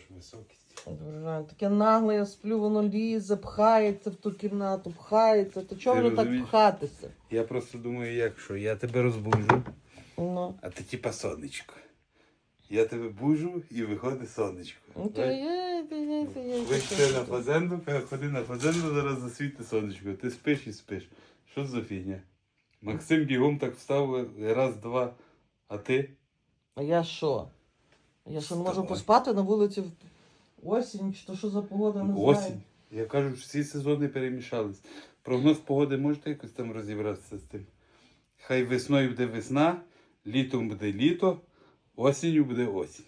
ваша високість. Добрий. Таке нагле, я сплю, воно лізе, пхається в ту кімнату, пхається. То чого Ти воно так пхатися? Я просто думаю, як що, я тебе розбужу, Ну. а ти типа сонечко. Я тебе бужу і виходить сонечко. Ну, то є, то є, то є, Вийшли на фазенду, каже, ходи на фазенду, зараз засвіти сонечко. Ти спиш і спиш. Що за фігня? Максим бігом так встав раз, два, а ти? А я що? Я що не можу Вставай. поспати на вулиці в осінь, чи то що за погода, не знаю. Осінь. Я кажу, всі сезони перемішались. Прогноз погоди можете якось там розібратися з тим? Хай весною буде весна, літом буде літо, осінню буде осінь.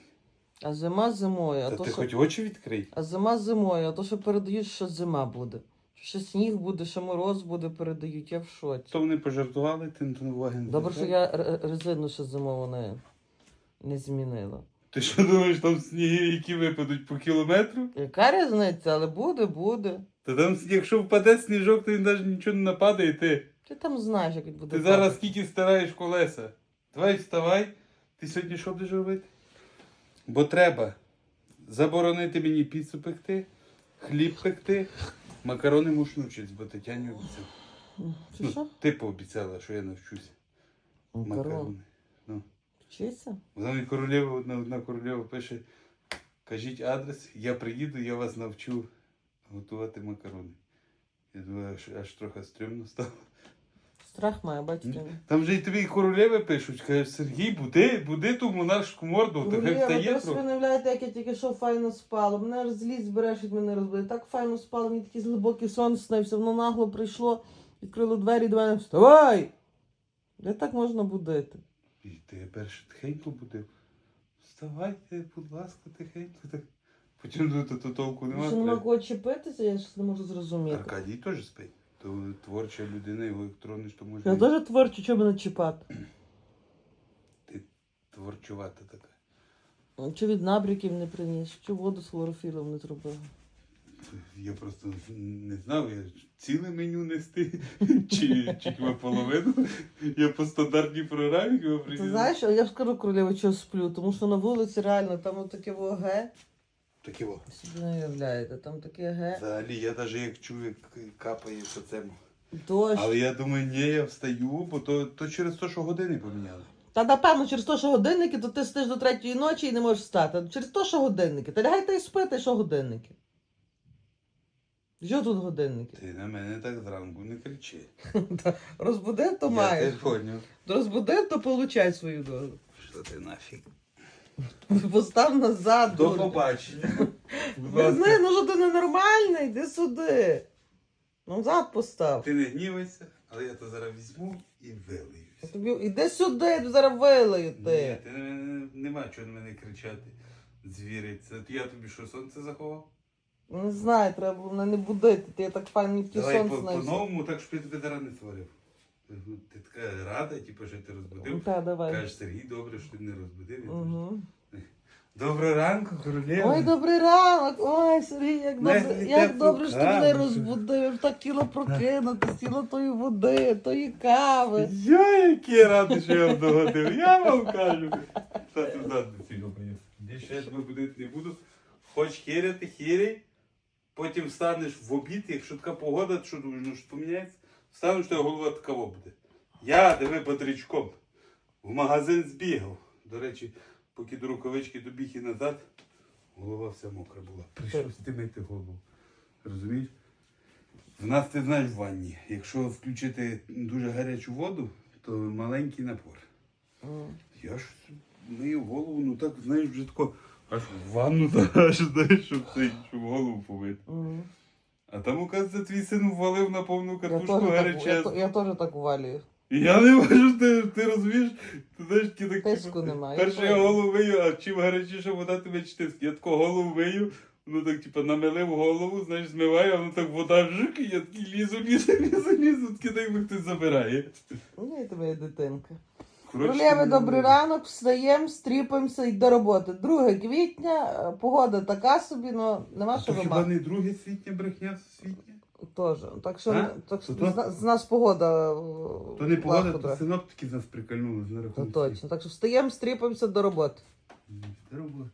А зима зимою, а Та то ти що... хоч очі відкрий. А зима зимою, а то що передають, що зима буде. Що сніг буде, що мороз буде, передають, я в шоці. То вони пожартували, ти на то уваги не Добре, що я р- резину ще зимову не, не змінила. Ти що думаєш, там сніги, які випадуть по кілометру? Яка різниця, але буде, буде. Та там, якщо впаде сніжок, то він навіть нічого не нападає, ти. Ти там знаєш, як буде. Ти зараз скільки стираєш колеса. Давай вставай. Ти сьогодні що будеш робити? Бо треба заборонити мені піцу пекти, хліб пекти, макарони мушу навчитись, бо Тетяні обіцяв. Чи що? Ну, ти пообіцяла, що я навчуся. Макарон. Макарони. Ну. Вчися? Вона мені королева, одна, одна королева пише, кажіть адрес, я приїду, я вас навчу готувати макарони. Я думаю, аж, аж трохи стрьомно стало. Страх має, бачите. Там же і тобі і королеви пишуть, кажуть, Сергій, буди, буди ту монаршку морду, та хай Гулєва, встає ви трохи. не уявляєте, як я тільки що файно спала. Мене аж злість береш від мене розбили. Так файно спала, мені такий глибокий сон снився. Воно нагло прийшло, відкрило двері до мене. Вставай! Де так можна будити? І перше тихенько будив. Вставайте, будь ласка, тихенько. Так. Потім тут то толку Що нема. кого чіпитися, я щось не можу зрозуміти. Аркадій теж спить. То творча людина, його електронний, що може. Я теж творчу, чого мене чіпати. Ти творчувата така. Чи від набряків не приніс, чи воду з хлорофілом не зробив. Я просто не знав, я ціле меню нести, чи, чи хіба половину. Я по стандартній програмі хіба Ти знаєш, а я скажу королева, чого сплю, тому що на вулиці реально там таке ге. Таке во. Собі не уявляєте, там таке ге. Взагалі, я навіть як чую, як капає по цьому. Дощ. Але я думаю, ні, я встаю, бо то, то через те, що години поміняли. Та напевно, через те, що годинники, то ти сидиш до третьої ночі і не можеш встати. Через те, що годинники. Та лягайте і спите, що годинники. Що тут годинники? Ти на мене так зранку не кричи. Розбудив, то маєш. Розбудив, то получай свою дозу. Що ти нафіг? Постав назад. До побачення. Не ну що ти ненормальний, йди сюди. Ну, Назад постав. Ти не гнівайся, але я то зараз візьму і вилиюся. Тобі, іди сюди, я зараз вилию Ні, ти. ти не, не, нема чого на мене кричати. Звірить. Це я тобі що, сонце заховав? Не знаю, треба було мене не будити. Ти так ті Давай сон по, снився. по-новому, так щоб я тебе зараз не творив. Ти, ну, ти така рада, типу, що ти розбудив. Та, давай. Кажеш, Сергій, добре, що ти не розбудив. Я теж. Угу. Доброго ранку, королева. Ой, добрий ранок! Ой, Сергій, як Не, добре, не як теплу добре, що ти мене каву. розбудив. Так хотіла прокинути, сіла тої води, тої кави. Я який радий, що я вам догодив. Я вам кажу. Та ти задницю йобаєш. Більше я тебе будити не буду. Хоч хіряти, хіряй. Потім встанеш в обід, якщо така погода, що думаєш, ну що поміняється, встанеш, то голова такова буде. Я диви бодрячком. В магазин збігав. До речі, поки до рукавички добіг і назад, голова вся мокра була. Прийшов стимити голову. Розумієш? В нас ти знаєш в ванні. Якщо включити дуже гарячу воду, то маленький напор. М. Я ж мию голову, ну так, знаєш, вже тако аж в ванну, та знаєш, щоб, цей, щоб голову помити. М. А там, оказується, твій син ввалив на повну Я я, гаряче. я теж так увалюю. І я не можу, ти, ти розумієш, ти знаєш, ті так. Тиску немає, Перше я я голову мию, а чим гарячіше вода, менше тиск. Я тако голову мию, ну так, типу, намилив голову, знаєш, змиваю, а воно так вода жик, і я такий лізу, лізу, лізу, лізу, такий так, хтось забирає. Ні, тебе дитинка. Королеви, добрий ранок, встаємо, стріпаємося і до роботи. 2 квітня, е, погода така собі, але нема А що то хіба не друге світня брехня світня? Теж. Так що, А? так що То то? з, нас- з нас погода. е, То не погода, то синоптики з нас прикольнули з То точно. Так що встаємо, стріпаємося до роботи. До роботи.